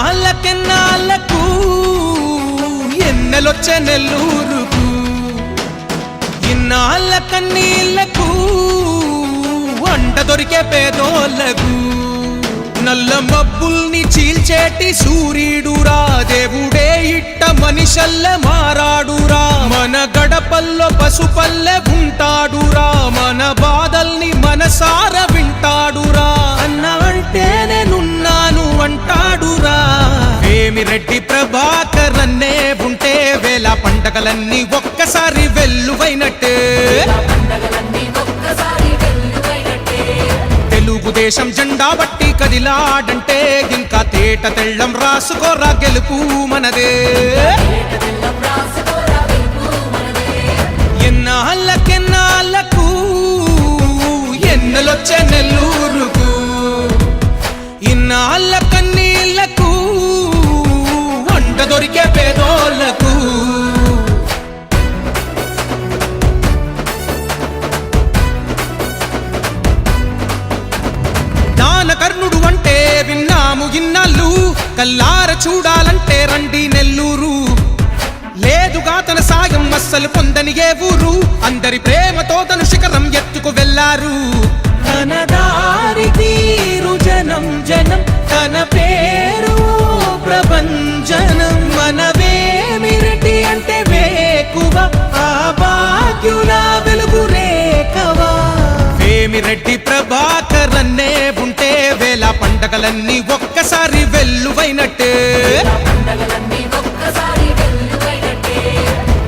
నాలకి నాలకు ఎన్నెలొచ్చ నెల్లూరుకు ఇన్నాళ్ళ కన్నీళ్ళకు వంట దొరికే పేదోళ్ళకు నల్ల మబ్బుల్ని చీల్చేటి సూర్యుడురా దేవుడే ఇట్ట మనిషల్ల మారాడురా మన గడపల్లో పసుపల్లె ఉంటాడురా మన బాధల్ని మనసార వింటాడురా. రెడ్డి ప్రభాకర్ అన్నే ఉంటే వేల పండగలన్నీ ఒక్కసారి వెల్లువైనట్టు. పండగలన్నీ ఒక్కసారి వెల్లువైనట్టే తెలుగుదేశం జెండా బట్టి కదిలాడంటే ఇంకా తేట తెళ్ళం రాసుకోరా గెలుపు మనదే. దొరికే పేదోళ్ళకు. దానకర్ణుడు అంటే విన్నాము ఇన్నాళ్ళు. కల్లార చూడాలంటే రండి నెల్లూరు. లేదుగా తన సాయం అస్సలు పొందని ఏ ఊరు. అందరి ప్రేమతో తను శిఖరం ఎత్తుకు వెళ్ళారు. తన రెడ్డి ప్రభాకర్ అన్నే ఉంటే వేళ పండగలన్నీ ఒక్కసారి వెల్లువైనట్టే.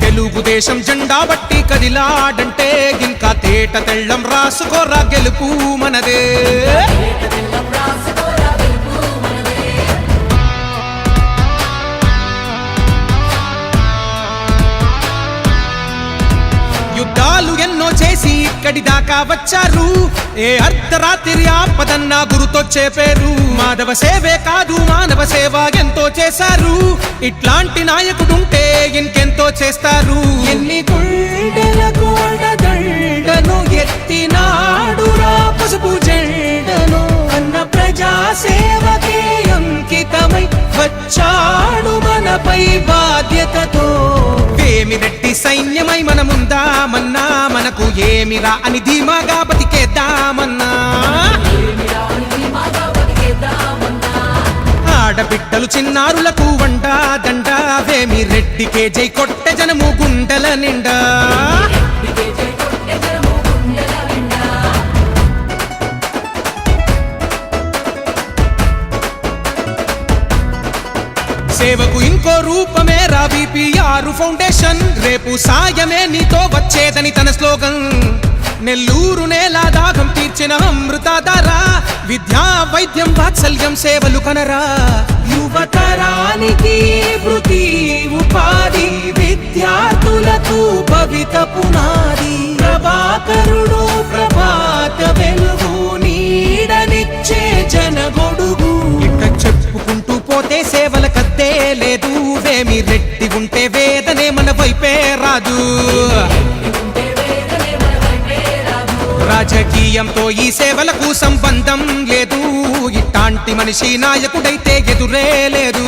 తెలుగుదేశం జెండా బట్టి కదిలాడంటే ఇంకా తేట తెళ్ళం రాసుకోరా గెలుపు మనదే. యుద్ధాలు ఎన్నో చేసి ఇక్కడి దాకా వచ్చారు. ఏ అర్ధరాత్రి ఆపదన్న గురుతొచ్చే పేరు మాధవ సేవే కాదు మానవ సేవ ఎంతో చేశారు. ఇట్లాంటి నాయకుడుంటే ఇంకెంతో చేస్తారు. ఎన్ని గుండెలకు దండను ఎత్తినాడురా పసుపు జెండను. అన్న ప్రజా సేవకే అంకితమై వచ్చాడు మనపై బాధ్యతతో. మనకు ఏమిరా అని ధీమాగా బతికేద్దామన్నా? ఆడబిడ్డలు చిన్నారులకు వంట దండ వేమిరెడ్డికే జై కొట్టె జనము గుండెల నిండా? సేవకు ఇంకో రూపమే రా ఆరు ఫౌండేషన్. రేపు సాయమే నీతో వచ్చేదని తన స్లోగన్. నెల్లూరు నేల దాగం తీర్చిన అమృతధార. విద్యా వైద్యం వాత్సల్యం సేవలు కనరా. యువతరానికి వృత్తి ఉపాధి విద్యార్థులకు భవిత పునాది. ప్రభాకరుడు ప్రభాత వెలుగు నీడనిచ్చే జనగొడుగు. ఇక చెప్పుకుంటూ పోతే సేవల నువ్వేమి రెట్టి ఉంటే వేదనే మన వైపే రాదు ఉంటే వేదనే మన వైపే రాదు రాజకీయంతో ఈ సేవలకు సంబంధం లేదు. ఇట్లాంటి మనిషి నాయకుడైతే ఎదురే లేదు.